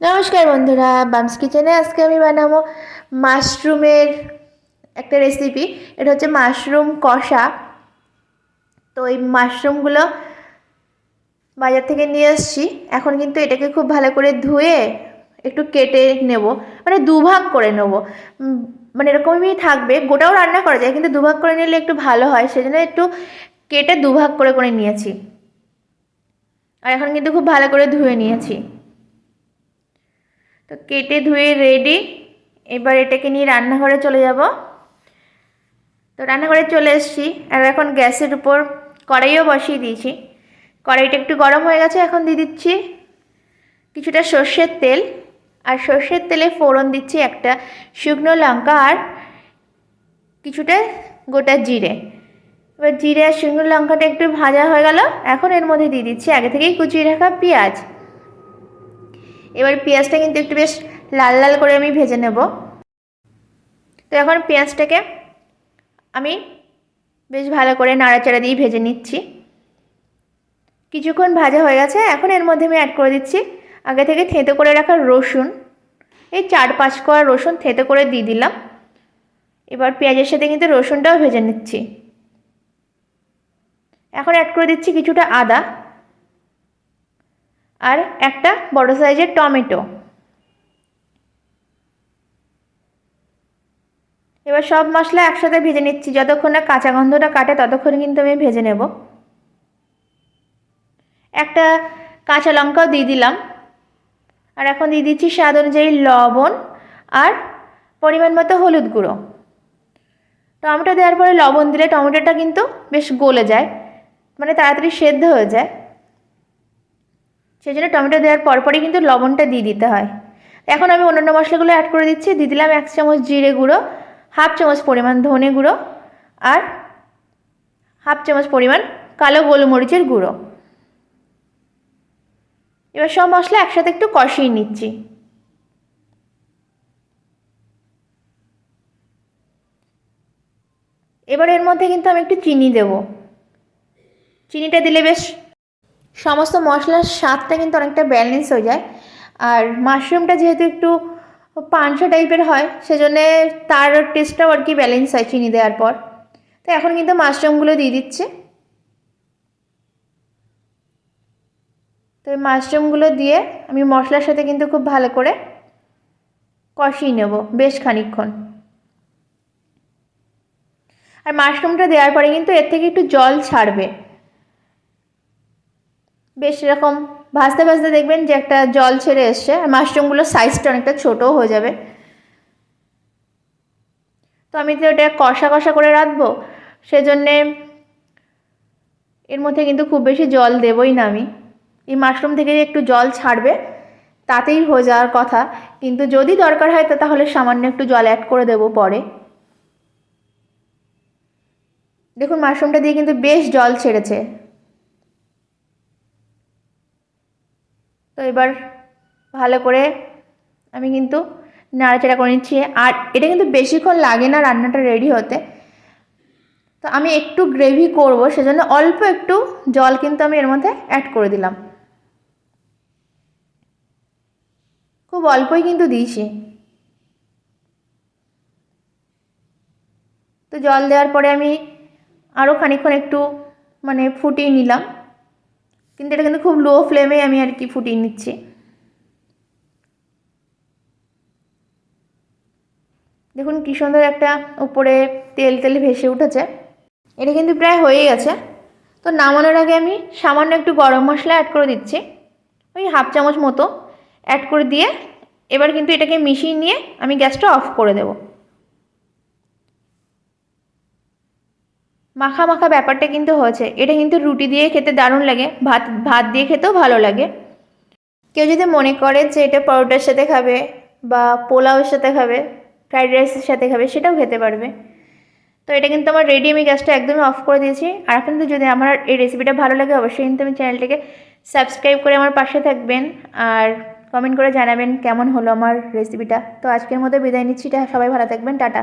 নমস্কার বন্ধুরা, বামস কিচেনে আজকে আমি বানাবো মাশরুমের একটা রেসিপি এটা হচ্ছে মাশরুম কষা। তো এই মাশরুমগুলো বাজার থেকে নিয়ে এসেছি এখন কিন্তু এটাকে খুব ভালো করে ধুয়ে একটু কেটে নেব। মানে দুভাগ করে নেব। মানে এরকমই থাকবে। গোটাও রান্না করা যায়, কিন্তু দুভাগ করে নিলে একটু ভালো হয়। সেজন্য একটু কেটে দুভাগ করে করে নিয়েছি। আর এখন কিন্তু খুব ভালো করে ধুয়ে নিয়েছি। তো কেটে ধুয়ে রেডি এবার এটাকে নিয়ে রান্নাঘরে চলে যাব। তো রান্নাঘরে চলে এসেছি। আর এখন গ্যাসের উপর কড়াইও বসিয়ে দিয়েছি। কড়াইটা একটু গরম হয়ে গেছে, এখন দিয়ে দিচ্ছি কিছুটা সর্ষের তেল। আর সর্ষের তেলে ফোড়ন দিচ্ছি একটা শুকনো লঙ্কা আর কিছুটা গোটা জিরে। এবার জিরে আর শুকনো লঙ্কাটা একটু ভাজা হয়ে গেল। এখন এর মধ্যে দিয়ে দিচ্ছি আগে থেকেই কুচিয়ে রাখা পেঁয়াজ। এবার পেঁয়াজটা কিন্তু একটু বেশ লাল লাল করে আমি ভেজে নেব। তো এখন পেঁয়াজটাকে আমি বেশ ভালো করে নাড়াচাড়া দিয়ে ভেজে নিচ্ছি। কিছুক্ষণ ভাজা হয়ে গেছে, এখন এর মধ্যে আমি অ্যাড করে দিচ্ছি আগে থেকে থেঁতো করে রাখা রসুন। এই চার পাঁচ কোয়া রসুন থেঁতো করে দিয়ে দিলাম। এবার পেঁয়াজের সাথে কিন্তু রসুনটাও ভেজে নিচ্ছি। এখন অ্যাড করে দিচ্ছি কিছুটা আদা। আর একটা বড় সাইজের টমেটো। এবার সব মশলা একসাথে ভেজে নিচ্ছি। যতক্ষণ না কাঁচা গন্ধটা কাটে, ততক্ষণ কিন্তু আমি ভেজে নেব। একটা কাঁচা লঙ্কাও দিয়ে দিলাম। আর এখন দিয়ে দিচ্ছি স্বাদ অনুযায়ী লবণ আর পরিমাণ মতো হলুদ গুঁড়ো। টমেটো দেওয়ার পরে লবণ দিলে টমেটোটা কিন্তু বেশ গলে যায় মানে তাড়াতাড়ি সেদ্ধ হয়ে যায়। সেই জন্য টমেটো দেওয়ার পরপরই কিন্তু লবণটা দিয়ে দিতে হয়। এখন আমি অন্যান্য মশলাগুলো অ্যাড করে দিচ্ছি। দিয়ে দিলাম এক চামচ জিরে গুঁড়ো, হাফ চামচ পরিমাণ ধনে গুঁড়ো আর হাফ চামচ পরিমাণ কালো গোলমরিচের গুঁড়ো। এবার সব মশলা একসাথে একটু কষিয়ে নিচ্ছি। এবার এর মধ্যে কিন্তু আমি একটু চিনি দেব। চিনিটা দিলে বেশ সমস্ত মশলার স্বাদটা কিন্তু অনেকটা ব্যালেন্স হয়ে যায়। আর মাশরুমটা যেহেতু একটু পাঁচশো টাইপের হয়, সেজন্য তার টেস্টটাও আর কি ব্যালেন্স হয় চিনি দেওয়ার পর। তো এখন কিন্তু মাশরুমগুলো দিয়ে দিচ্ছে। তো এই মাশরুমগুলো দিয়ে আমি মশলার সাথে কিন্তু খুব ভালো করে কষিয়ে নেব বেশ খানিক্ষণ আর মাশরুমটা দেওয়ার পরে কিন্তু এর থেকে একটু জল ছাড়বে। বেশ এরকম ভাজতে ভাজতে দেখবেন যে একটা জল ছেড়ে এসছে। মাশরুমগুলোর সাইজটা অনেকটা ছোটও হয়ে যাবে। তো আমি তো এটা কষা কষা করে রাখব সেজন্যে এর মধ্যে কিন্তু খুব বেশি জল দেবই না আমি। এই মাশরুম থেকে একটু জল ছাড়বে, তাতেই হয়ে যাওয়ার কথা। কিন্তু যদি দরকার হয় তা তাহলে সামান্য একটু জল অ্যাড করে দেবো পরে। দেখুন মাশরুমটা দিয়ে কিন্তু বেশ জল ছেড়েছে। তো এবার ভালো করে আমি কিন্তু নাড়াচাড়া করে নিচ্ছি। আর এটা কিন্তু বেশিক্ষণ লাগে না রান্নাটা রেডি হতে। তো আমি একটু গ্রেভি করব, সেজন্য অল্প একটু জল কিন্তু আমি এর মধ্যে অ্যাড করে দিলাম। খুব অল্পই কিন্তু দিয়েছি। তো জল দেওয়ার পরে আমি আরও খানিক্ষণ একটু মানে ফুটিয়ে নিলাম। কিন্তু এটা কিন্তু খুব লো ফ্লেমে আমি আর কি ফুটিয়ে নিচ্ছি। দেখুন কী সুন্দর একটা উপরে তেল তেল ভেসে উঠেছে। এটা কিন্তু প্রায় হয়ে গেছে। তো নামানোর আগে আমি সামান্য একটু গরম মশলা অ্যাড করে দিচ্ছি। ওই হাফ চামচ মতো অ্যাড করে দিয়ে এবার কিন্তু এটাকে মিশিয়ে নিয়ে আমি গ্যাসটা অফ করে দেব। মাখা মাখা ব্যাপারটা কিন্তু হয়েছে। এটা কিন্তু রুটি দিয়ে খেতে দারুণ লাগে, ভাত ভাত দিয়ে খেতেও ভালো লাগে। কেউ যদি মনে করে যে এটা পরোটার সাথে খাবে বা পোলাওয়ের সাথে খাবে, ফ্রাইড রাইসের সাথে খাবে, সেটাও খেতে পারবে। তো এটা কিন্তু আমার রেডি আমি গ্যাসটা একদমই অফ করে দিয়েছি। আর তো যদি আমার এই রেসিপিটা ভালো লাগে, অবশ্যই কিন্তু আমি চ্যানেলটাকে সাবস্ক্রাইব করে আমার পাশে থাকবেন। আর কমেন্ট করে জানাবেন কেমন হলো আমার রেসিপিটা তো আজকের মতো বিদায় নিচ্ছি। সবাই ভালো থাকবেন। টাটা।